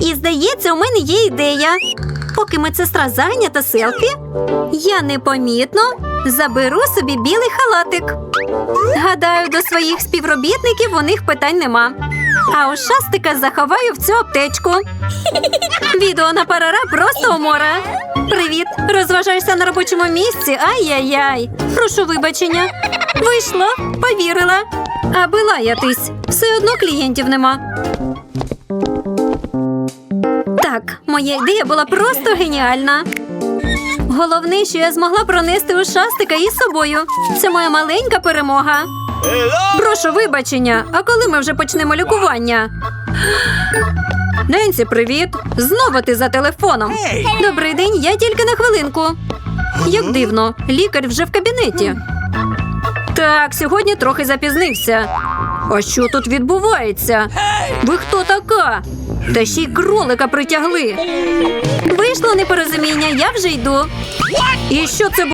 І здається, у мене є ідея. Поки медсестра зайнята селфі, я непомітно заберу собі білий халатик. Гадаю, до своїх співробітників у них питань нема. А у шастика заховаю в цю аптечку. Відео на парара просто умора. Привіт! Розважаєшся на робочому місці? Ай-яй-яй. Прошу вибачення. Вийшло, повірила. Аби лаятись, все одно клієнтів нема. Так, моя ідея була просто геніальна. Головне, що я змогла пронести ушастика із собою. Це моя маленька перемога. Прошу вибачення, а коли ми вже почнемо лікування? Ненсі, привіт! Знову ти за телефоном. Добрий день, я тільки на хвилинку. Як дивно, лікар вже в кабінеті. Так, сьогодні трохи запізнився. А що тут відбувається? Ви хто така? Та ще й кролика притягли. Вийшло непорозуміння, я вже йду. І що це